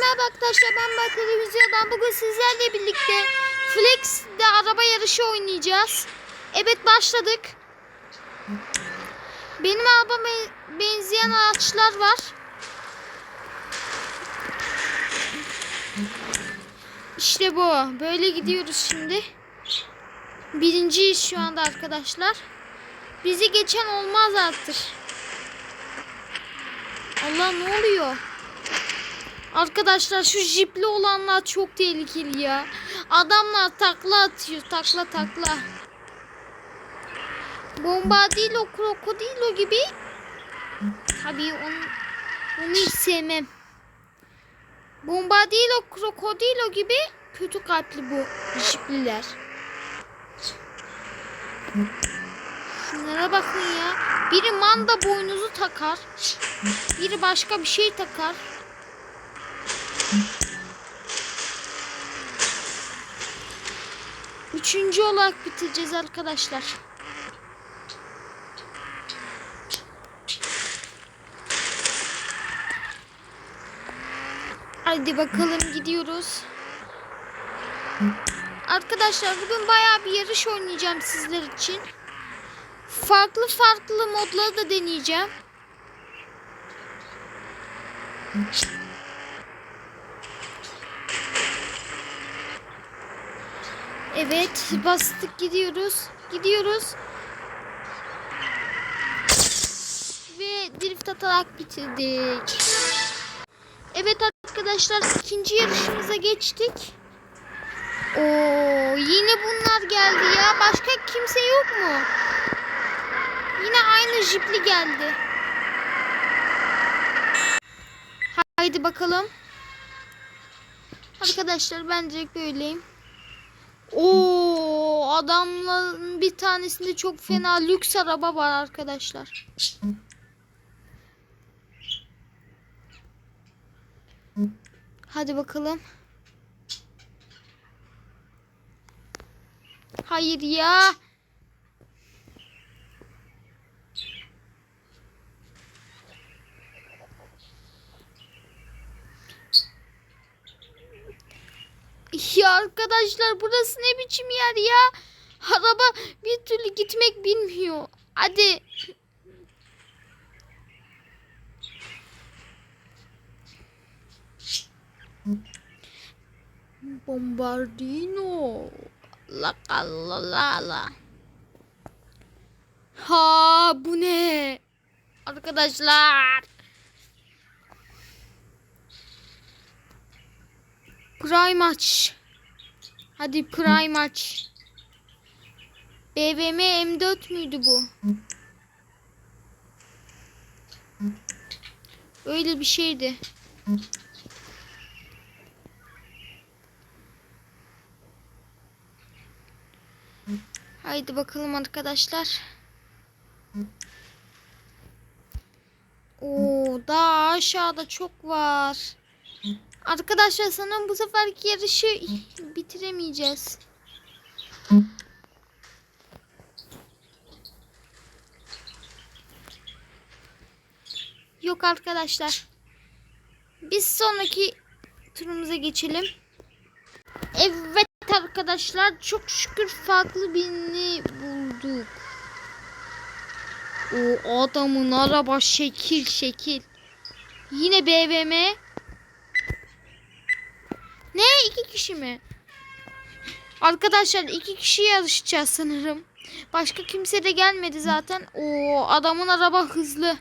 merhaba arkadaşlar ben Bak Televizyon'dan bugün sizlerle birlikte Flex'de araba yarışı oynayacağız. Evet başladık. Benim arabama benzeyen araçlar var. İşte bu. Böyle gidiyoruz şimdi. Birinciyiz şu anda arkadaşlar. Bizi geçen olmaz artık. Allah ne oluyor? Arkadaşlar şu jipli olanlar çok tehlikeli ya. Adamlar takla atıyor. Takla takla. Bombardilo krokodilo gibi. Tabii onu, onu hiç sevmem. Bombardilo krokodilo gibi kötü kalpli bu jipliler. Şunlara bakın ya. Biri manda boynuzu takar. Biri başka bir şey takar. Üçüncü olarak bitireceğiz arkadaşlar. Hadi bakalım gidiyoruz. Arkadaşlar bugün bayağı bir yarış oynayacağım sizler için. Farklı farklı modları da deneyeceğim. Evet bastık gidiyoruz. Gidiyoruz. Ve drift atarak bitirdik. Evet arkadaşlar ikinci yarışımıza geçtik. Oo yine bunlar geldi ya. Başka kimse yok mu? Yine aynı jipli geldi. Haydi bakalım. Arkadaşlar ben direkt böyleyim. Oo adamların bir tanesinde çok fena lüks araba var arkadaşlar. Hadi bakalım. Hayır ya. Ya arkadaşlar burası ne biçim yer ya? Araba bir türlü gitmek bilmiyor. Hadi. Bombardino. La la la la. Ha bu ne? Arkadaşlar. Prime aç. Hadi Prime aç. BBM M4 müydü bu? Öyle bir şeydi. Haydi bakalım arkadaşlar. Oo, daha aşağıda çok var. Arkadaşlar sanırım bu seferki yarışı bitiremeyeceğiz. Yok arkadaşlar. Biz sonraki turumuza geçelim. Evet arkadaşlar çok şükür farklı birini bulduk. O adamın araba şekil şekil. Yine BVM. Ne iki kişi mi? Arkadaşlar iki kişi yarışacağız sanırım. Başka kimse de gelmedi zaten. O adamın araba hızlı.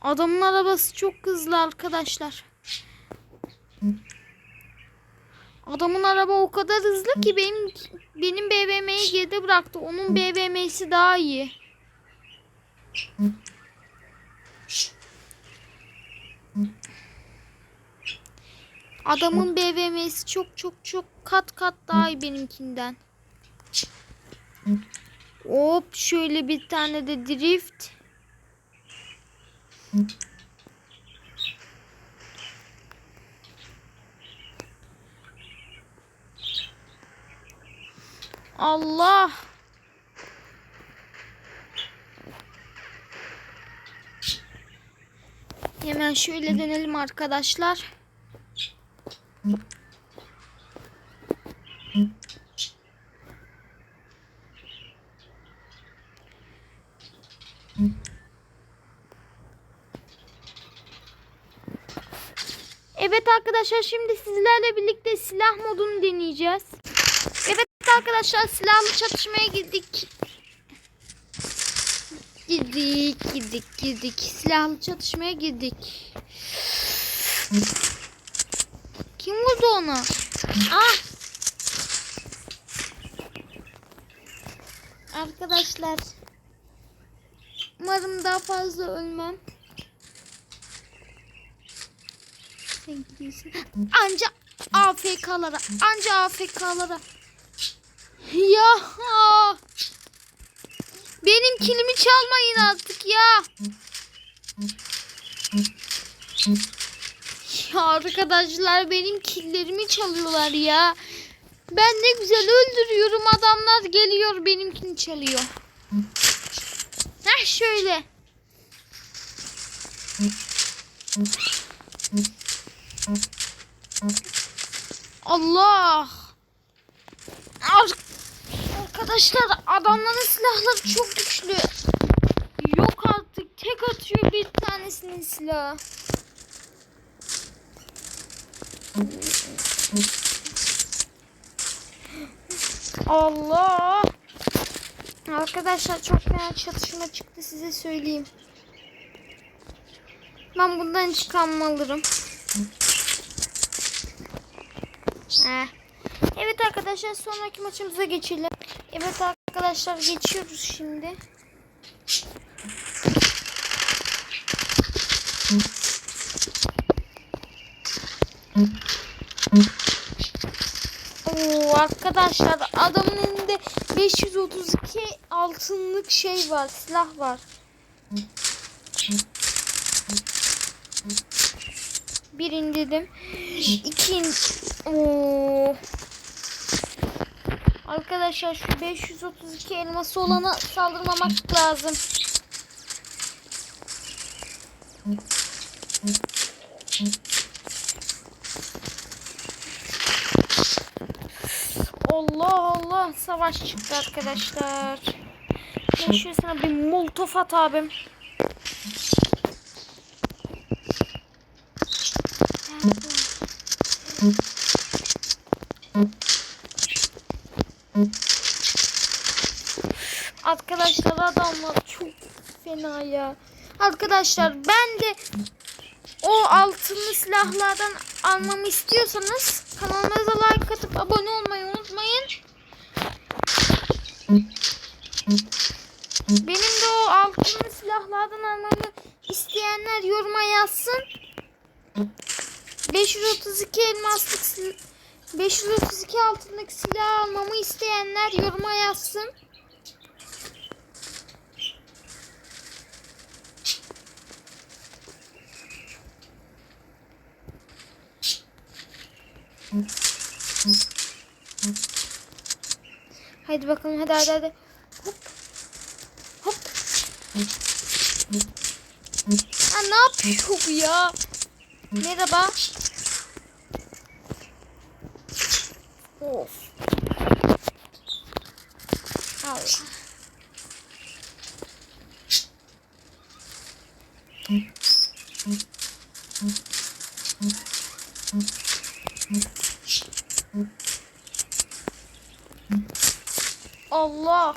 Adamın arabası çok hızlı arkadaşlar. Adamın araba o kadar hızlı ki benim benim BMW'yi geride bıraktı. Onun BMW'si daha iyi. Adamın BMW'si çok çok çok kat kat daha iyi benimkinden. Hop şöyle bir tane de drift. Allah. Hemen şöyle dönelim arkadaşlar. Evet arkadaşlar şimdi sizlerle birlikte silah modunu deneyeceğiz. Evet arkadaşlar silahlı çatışmaya girdik. Girdik, girdik, girdik. Silahlı çatışmaya girdik. Kim vurdu onu? Ah! Arkadaşlar. Umarım daha fazla ölmem. Anca AFK'lara. Anca AFK'lara. Ya. Benim kilimi çalmayın artık ya. Ya arkadaşlar benim killerimi çalıyorlar ya. Ben ne güzel öldürüyorum adamlar geliyor benimkini çalıyor. Heh şöyle. Allah. Ar- Arkadaşlar adamların silahları çok güçlü. Yok artık tek atıyor bir tanesinin silahı. Allah. Arkadaşlar çok fena çatışma çıktı size söyleyeyim. Ben bundan intikam alırım. Evet arkadaşlar sonraki maçımıza geçelim. Evet arkadaşlar geçiyoruz şimdi. Oo arkadaşlar adamın elinde 532 altınlık şey var, silah var. Bir indirdim. İki in... Oo. Arkadaşlar şu 532 elması olana saldırmamak lazım. Allah Allah savaş çıktı arkadaşlar. Ben şöyle sana bir molotof at abim. Arkadaşlar adamlar çok fena ya. Arkadaşlar ben de o altınlı silahlardan almamı istiyorsanız kanalımıza like atıp abone olmayı unutmayın. Benim de o altınlı silahlardan almamı isteyenler yoruma yazsın. 532 elmaslık sil- 532 altınlık silah almamı isteyenler yoruma yazsın. Haydi bakalım hadi hadi hadi. Hop. Hop. Ha ne yapıyor bu ya? Merhaba. Of. Allah. Allah.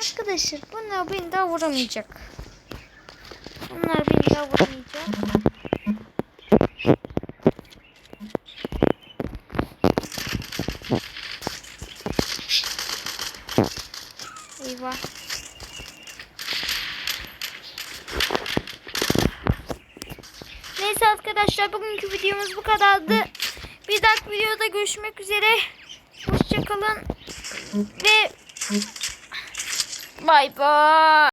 Arkadaşlar bunlar beni daha vuramayacak. Bunlar beni daha vuramayacak. Eyvah. Neyse arkadaşlar bugünkü videomuz bu kadardı. Bir dahaki videoda görüşmek üzere. Hoşçakalın. Ve bay bay.